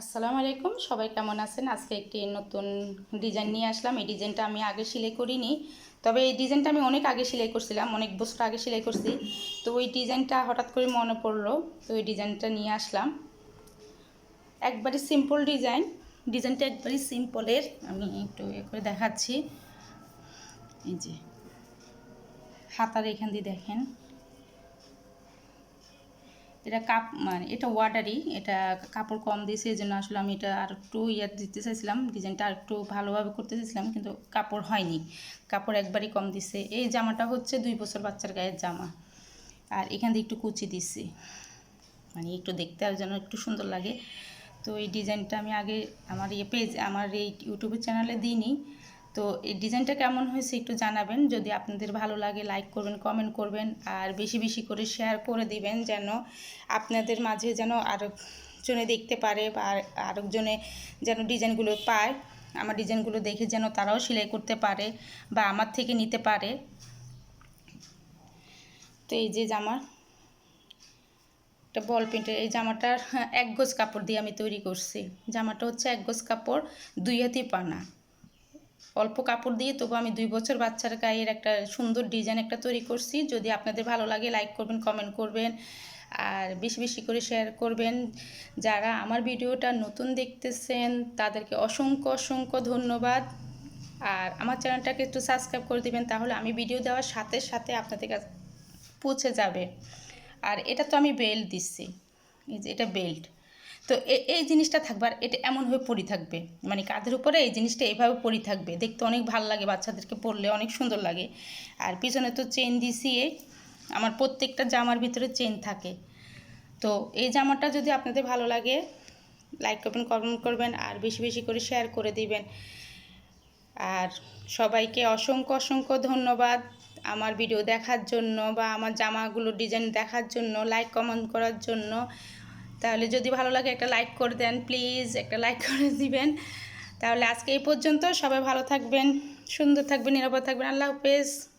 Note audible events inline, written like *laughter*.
আসসালামু আলাইকুম। সবাই কেমন আছেন? আজকে একটি নতুন ডিজাইন নিয়ে আসলাম। এই ডিজাইনটা আমি আগে সেলাই করিনি। তবে এই ডিজাইনটা আমি অনেক আগে সেলাই করছিলাম, অনেক বছর আগে সেলাই করছি। তো ওই ডিজাইনটা হঠাৎ করে মনে পড়ল, তো ওই ডিজাইনটা নিয়ে আসলাম। একবারই সিম্পল ডিজাইন। ডিজাইনটা একবারই সিম্পলের আমি একটু এ করে দেখাচ্ছি। এই যে, হাতার এখান দিয়ে দেখেন। এটা কাপ মানে এটা ওয়াটারই এটা কাপড় কম দিয়েছে এই জন্য আসলে আমি এটা আর একটু ইয়ার দিতে চাইছিলাম ডিজাইনটা আর একটু ভালোভাবে করতে চাইছিলাম, কিন্তু কাপড় হয়নি। কাপড় একবারই কম দিছে। এই জামাটা হচ্ছে দুই বছর বাচ্চার গায়ের জামা। আর এখান দিয়ে একটু কুচি দিছি। মানে একটু দেখতে আর যেন একটু সুন্দর লাগে। তো এই ডিজাইনটা আমি আগে আমার ইয়ে পেজ আমার এই ইউটিউবের চ্যানেলে দিইনি। তো এই ডিজাইনটা কেমন হয়েছে একটু জানাবেন। যদি আপনাদের ভালো লাগে লাইক করবেন কমেন্ট করবেন, আর বেশি বেশি করে শেয়ার করে দিবেন যেন আপনাদের মাঝে যেন আরেকজনে দেখতে পারে বা আর- আরেকজনে যেন ডিজাইনগুলো পায়। আমার ডিজাইনগুলো দেখে যেন তারাও সেলাই করতে পারে বা আমার থেকে নিতে পারে। তো এই যে জামা, একটা বল প্রিন্টের এই জামাটার এক গোজ কাপড় দিয়ে আমি তৈরি করছি। জামাটা হচ্ছে এক গোজ কাপড়, দুই হাতি পানা। অল্প কাপড় দিয়ে তবু আমি দুই বছর বাচ্চার গায়ের একটা সুন্দর ডিজাইন একটা তৈরি করছি। যদি আপনাদের ভালো লাগে লাইক করবেন কমেন্ট করবেন, আর বেশি বেশি করে শেয়ার করবেন। যারা আমার ভিডিওটা নতুন দেখতেছেন, তাদেরকে অসংখ্য অসংখ্য ধন্যবাদ। আর আমার চ্যানেলটাকে একটু সাবস্ক্রাইব করে দিবেন, তাহলে আমি ভিডিও দেওয়ার সাথে সাথে আপনাদের কাছে পৌঁছে যাবে। আর এটা তো আমি বেল্ট দিচ্ছি। এটা বেল্ট তো এই জিনিসটা থাকবে আর এটা এমনভাবে পরি থাকবে। মানে কাঁধের উপরে এই জিনিসটা এভাবে পরি থাকবে। দেখতে অনেক ভালো লাগে বাচ্চাদেরকে পরলে অনেক সুন্দর লাগে। আর পিছনে তো চেন দিছি এ। আমার প্রত্যেকটা জামার ভিতরে চেন থাকে। তো এই জামাটা যদি আপনাদের ভালো লাগে লাইক করবেন কমেন্ট করবেন আর বেশি বেশি করে শেয়ার করে দিবেন। আর সবাইকে অসংখ্য অসংখ্য ধন্যবাদ আমার ভিডিও দেখার জন্য বা আমার জামাগুলো ডিজাইন দেখার জন্য লাইক কমেন্ট করার জন্য। তাহলে যদি ভালো লাগে একটা লাইক করে দেন, প্লিজ একটা লাইক *laughs* করে দিবেন। তাহলে আজকে এই পর্যন্ত সবাই ভালো থাকবেন, সুন্দর থাকবেন, নিরাপদ থাকবেন। আল্লাহ হাফেজ।